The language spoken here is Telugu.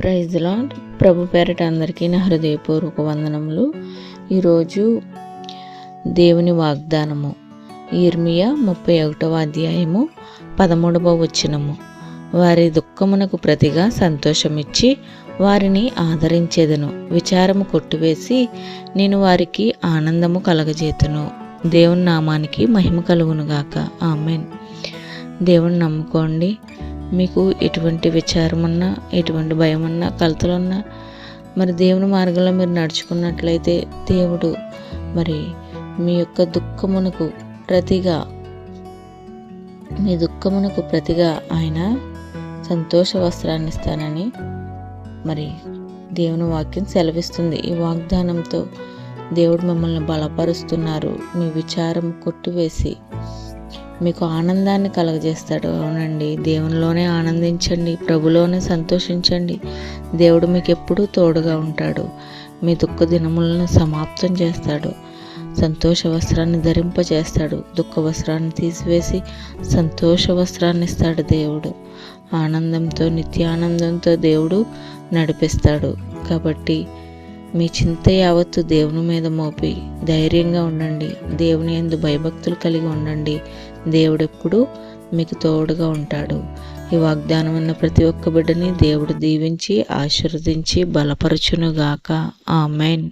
ప్రైజ్లా ప్రభు పేరట అందరికీ నా హృదయపూర్వక వందనములు. ఈరోజు దేవుని వాగ్దానము. ఇర్మియా ముప్పై ఒకటవ అధ్యాయము పదమూడవ వచనము. వారి దుఃఖమునకు ప్రతిగా సంతోషమిచ్చి వారిని ఆదరించేదను. విచారము కొట్టువేసి నేను వారికి ఆనందము కలగజేతును. దేవుని నామానికి మహిమ కలుగునుగాక. ఆమెన్. దేవుని నమ్ముకోండి. మీకు ఎటువంటి విచారమన్నా ఎటువంటి భయమన్నా ఉన్నా కలతలున్నా మరి దేవుని మార్గంలో మీరు నడుచుకున్నట్లయితే దేవుడు మరి మీ యొక్క దుఃఖమునకు ప్రతిగా మీ దుఃఖమునకు ప్రతిగా ఆయన సంతోష వస్త్రాన్ని ఇస్తానని మరి దేవుని వాక్యం సెలవిస్తుంది. ఈ వాగ్దానంతో దేవుడు మిమ్మల్ని బలపరుస్తున్నారు. మీ విచారం కొట్టివేసి మీకు ఆనందాన్ని కలగజేస్తాడు. అవునండి. దేవునిలోనే ఆనందించండి. ప్రభులోనే సంతోషించండి. దేవుడు మీకు ఎప్పుడూ తోడుగా ఉంటాడు. మీ దుఃఖ దినములను సమాప్తం చేస్తాడు. సంతోష వస్త్రాన్ని ధరింపజేస్తాడు. దుఃఖ వస్త్రాన్ని తీసివేసి సంతోష వస్త్రాన్ని ఇస్తాడు దేవుడు. ఆనందంతో నిత్యానందంతో దేవుడు నడిపిస్తాడు. కాబట్టి మీ చింత యావత్తు దేవుని మీద మోపి ధైర్యంగా ఉండండి. దేవుని ఎందు భయభక్తులు కలిగి ఉండండి. దేవుడెప్పుడు మీకు తోడుగా ఉంటాడు. ఈ వాగ్దానం ఉన్న ప్రతి ఒక్క బిడ్డని దేవుడు దీవించి ఆశీర్వదించి బలపరచునుగాక. ఆమెన్.